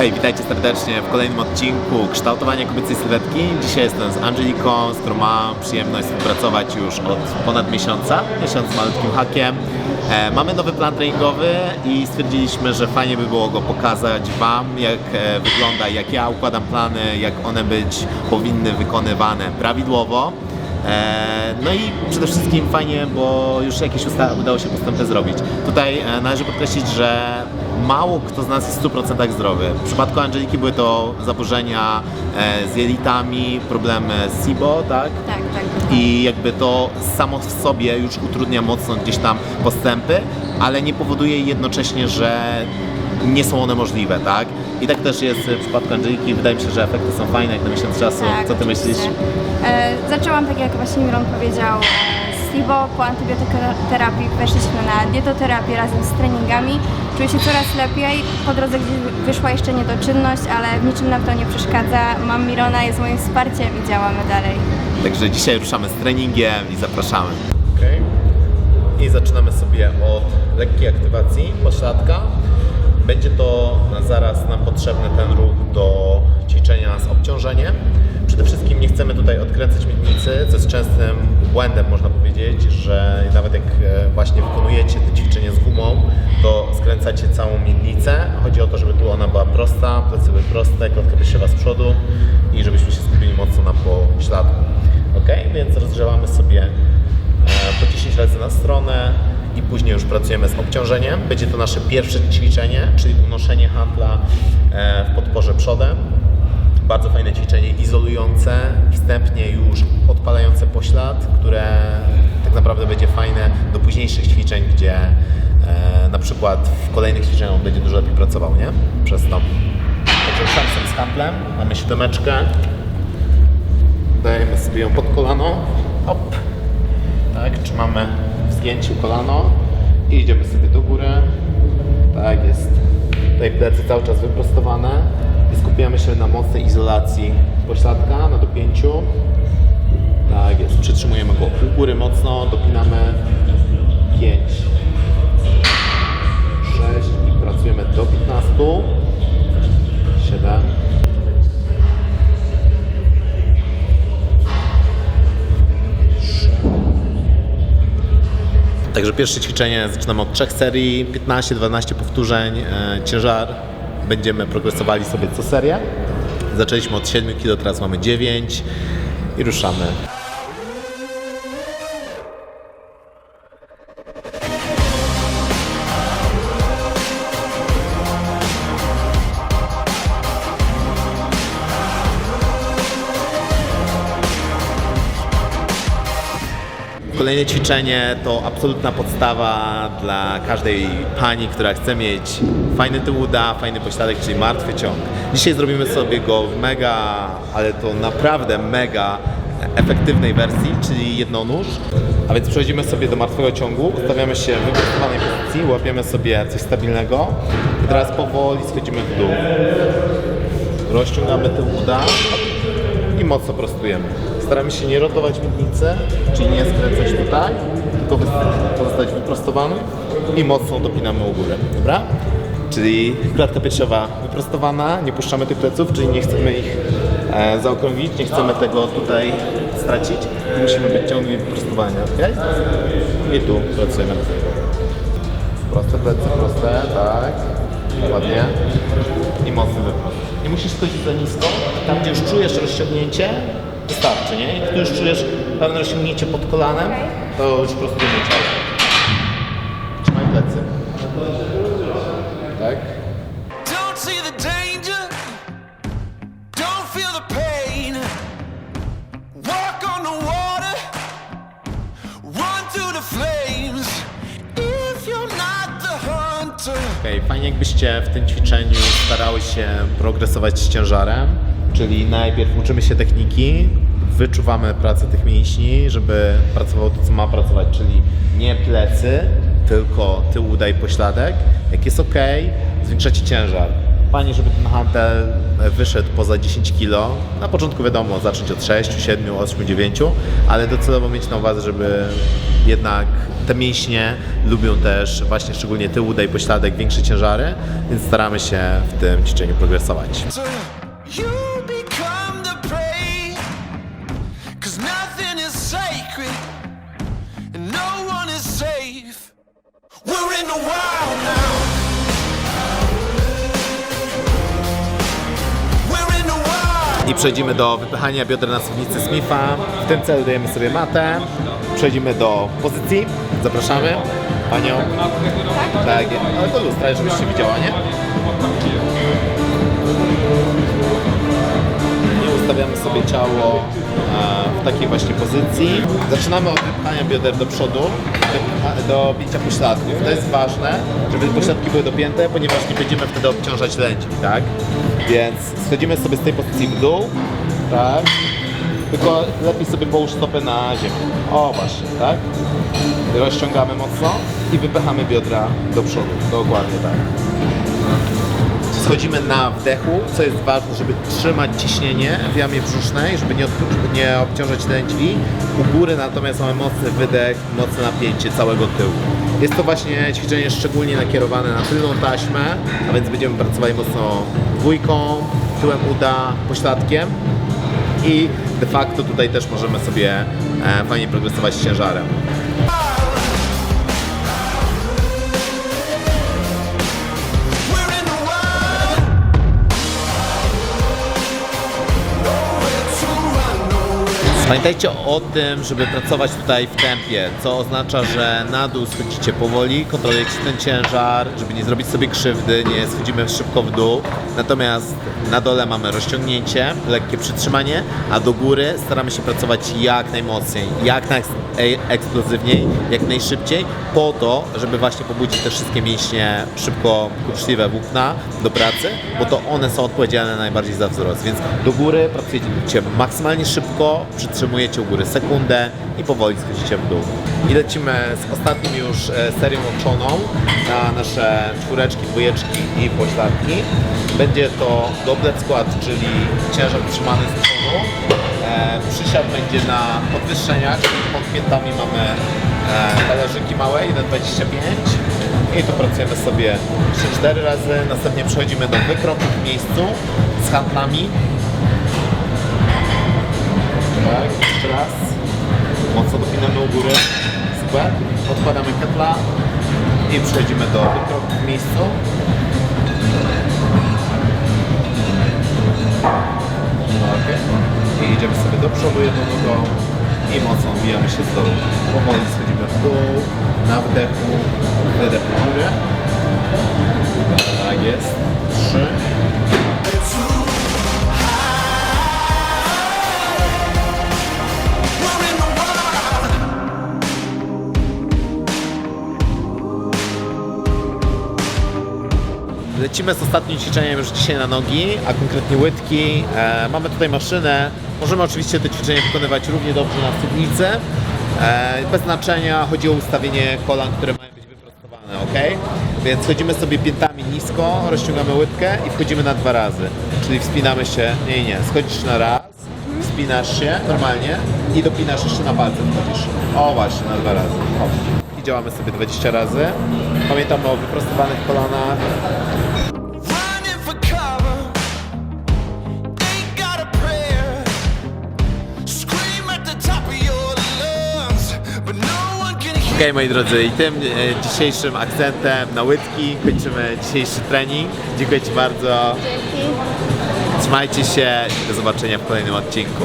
Hej, witajcie serdecznie w kolejnym odcinku kształtowania kobiecej sylwetki. Dzisiaj jestem z Angeliką, z którą mam przyjemność współpracować już od ponad miesiąca, miesiąc z malutkim hakiem. E, mamy nowy plan treningowy i stwierdziliśmy, że fajnie by było go pokazać Wam, jak e, wygląda, jak ja układam plany, jak one być powinny wykonywane prawidłowo. E, No i przede wszystkim fajnie, bo już jakieś usta- udało się postępy zrobić. Tutaj e, należy podkreślić, że mało kto z nas jest w 100% zdrowy. W przypadku Angeliki były to zaburzenia e, z jelitami, problemy z SIBO, tak? Tak, tak. I jakby to samo w sobie już utrudnia mocno gdzieś tam postępy, ale nie powoduje jednocześnie, że nie są one możliwe, tak? I tak też jest w przypadku Angeliki. Wydaje mi się, że efekty są fajne jak na miesiąc czasu. tak Co ty oczywiście. myślisz? E, zaczęłam, tak jak właśnie Miron powiedział, e, z SIBO, po antybiotykoterapii weszliśmy na dietoterapię razem z treningami. Czuję się coraz lepiej. Po drodze gdzieś wyszła jeszcze niedoczynność, ale w niczym nam to nie przeszkadza. Mam Mirona, jest moim wsparciem i działamy dalej. Także dzisiaj ruszamy z treningiem i zapraszamy. I zaczynamy sobie od lekkiej aktywacji pośladka. Będzie to na zaraz nam potrzebny ten ruch do ćwiczenia z obciążeniem. Przede wszystkim nie chcemy tutaj odkręcać miednicy, co jest częstym błędem można powiedzieć, że nawet jak e, właśnie wykonujecie te ćwiczenie z gumą, to skręcacie całą miednicę. Chodzi o to, żeby tu ona była prosta, plecy były proste, klatka piersiowa z przodu i żebyśmy się skupili mocno na pośladku. Ok, więc rozgrzewamy sobie e, po 10 razy na stronę i później już pracujemy z obciążeniem. Będzie to nasze pierwsze ćwiczenie, czyli unoszenie handla e, w podporze przodem. Bardzo fajne ćwiczenie izolujące, wstępnie już odpalające poślad, które tak naprawdę będzie fajne do późniejszych ćwiczeń, gdzie e, na przykład w kolejnych ćwiczeniach będzie dużo lepiej pracował, nie? Przez to. Także sobie z handlem, mamy siódemeczkę, dajemy sobie ją pod kolano, hop, tak, trzymamy w zgięciu kolano i idziemy sobie do góry, tak jest, tutaj plecy cały czas wyprostowane skupiamy się na mocnej izolacji pośladka, na dopięciu, tak jest, przytrzymujemy go u góry mocno, dopinamy. 5, 6 i pracujemy do 15, 7, Także pierwsze ćwiczenie zaczynamy od trzech serii, 15-12 powtórzeń, e, ciężar. Będziemy progresowali sobie co serię. Zaczęliśmy od 7 kg, teraz mamy 9 i ruszamy. Kolejne ćwiczenie to absolutna podstawa dla każdej pani, która chce mieć fajny tył uda, fajny pośladek, czyli martwy ciąg. Dzisiaj zrobimy sobie go w mega, ale to naprawdę mega efektywnej wersji, czyli jednonóż. A więc przechodzimy sobie do martwego ciągu, ustawiamy się w wyprostowanej pozycji, łapiemy sobie coś stabilnego i teraz powoli schodzimy w dół. Rozciągamy tył uda i mocno prostujemy. Staramy się nie rotować miednicy, czyli nie skręcać tutaj, tylko pozostać wyprostowany i mocno dopinamy u góry, dobra? Czyli klatka piersiowa wyprostowana, nie puszczamy tych pleców, czyli nie chcemy ich e, zaokrąglić, nie chcemy tego tutaj stracić. Musimy być ciągli wyprostowani, ok? I tu pracujemy. Proste plecy, proste, tak. Ładnie. I mocny wyprost. Nie musisz schodzić za nisko. Tam, gdzie już czujesz rozciągnięcie, wystarczy, nie? Jak tu już czujesz pewne rozciągnięcie pod kolanem, to już prostujemy ciało. Okej, fajnie jakbyście w tym ćwiczeniu starały się progresować z ciężarem, czyli najpierw uczymy się techniki, wyczuwamy pracę tych mięśni, żeby pracowało to, co ma pracować, czyli nie plecy, tylko tył, uda i pośladek. Jak jest ok, zwiększacie ciężar. Fajnie, żeby ten handel wyszedł poza 10 kg. Na początku wiadomo, zacząć od 6, 7, 8, 9, ale docelowo mieć na uwadze, żeby jednak te mięśnie lubią też właśnie szczególnie tył, uda i pośladek większe ciężary, więc staramy się w tym ćwiczeniu progresować. We're in the wild I przejdziemy do wypychania bioder na suwnicy Smitha. W tym celu dajemy sobie matę. Przejdziemy do pozycji. Zapraszamy panią. Tak, ale do lustra, żebyś się widziała, nie? Ustawiamy sobie ciało e, w takiej właśnie pozycji. Zaczynamy od wypchania bioder do przodu, do bicia pośladków. To jest ważne, żeby pośladki były dopięte, ponieważ nie będziemy wtedy obciążać lędźwi, tak? Więc schodzimy sobie z tej pozycji w dół, tak? Tylko lepiej sobie połóż stopę na ziemię. O właśnie, tak? Rozciągamy mocno i wypychamy biodra do przodu. Dokładnie tak. Schodzimy na wdechu, co jest ważne, żeby trzymać ciśnienie w jamie brzusznej, żeby nie, od- nie obciążać lędźwi. U góry natomiast mamy mocny wydech, mocne napięcie całego tyłu. Jest to właśnie ćwiczenie szczególnie nakierowane na tylną taśmę, a więc będziemy pracowali mocno dwójką, tyłem uda, pośladkiem i de facto tutaj też możemy sobie e, fajnie progresować z ciężarem. Pamiętajcie o tym, żeby pracować tutaj w tempie, co oznacza, że na dół schodzicie powoli, kontrolujecie ten ciężar, żeby nie zrobić sobie krzywdy, nie schodzimy szybko w dół. Natomiast na dole mamy rozciągnięcie, lekkie przytrzymanie, a do góry staramy się pracować jak najmocniej, jak najeksplozywniej, jak najszybciej, po to, żeby właśnie pobudzić te wszystkie mięśnie szybko kurczliwe włókna do pracy, bo to one są odpowiedzialne najbardziej za wzrost. Więc do góry pracujecie maksymalnie szybko, przytrzymujecie u góry sekundę i powoli schodzicie w dół. I lecimy z ostatnim już e, serią łączoną na nasze czwóreczki, dwójeczki i pośladki. Będzie to doblet skład, czyli ciężar trzymany z przodu. E, przysiad będzie na podwyższeniach, czyli pod piętami mamy e, talerzyki małe, 1,25 i tu pracujemy sobie 3-4 razy. Następnie przechodzimy do wykroku w miejscu z handlami. Tak, jeszcze raz. Mocno dopinamy u góry. Super. Odkładamy ketla i przechodzimy do wykroku w miejscu. I idziemy sobie do przodu jedną nogą i mocno odbijamy się z dołu. Powoli schodzimy w dół, na wdechu, wydech w górę. Lecimy z ostatnim ćwiczeniem już dzisiaj na nogi, a konkretnie łydki. E, mamy tutaj maszynę. Możemy oczywiście to ćwiczenie wykonywać równie dobrze na suwnicy. E, bez znaczenia, chodzi o ustawienie kolan, które mają być wyprostowane, ok? Więc chodzimy sobie piętami nisko, rozciągamy łydkę i wchodzimy na dwa razy. Czyli wspinamy się, nie, nie, schodzisz na raz, wspinasz się normalnie i dopinasz jeszcze na palce wchodzisz. O właśnie, na dwa razy. O. I działamy sobie 20 razy. Pamiętamy o wyprostowanych kolanach, Okej moi drodzy, i tym e, dzisiejszym akcentem na łydki kończymy dzisiejszy trening. Dziękuję Ci bardzo. Dzięki. Trzymajcie się i do zobaczenia w kolejnym odcinku.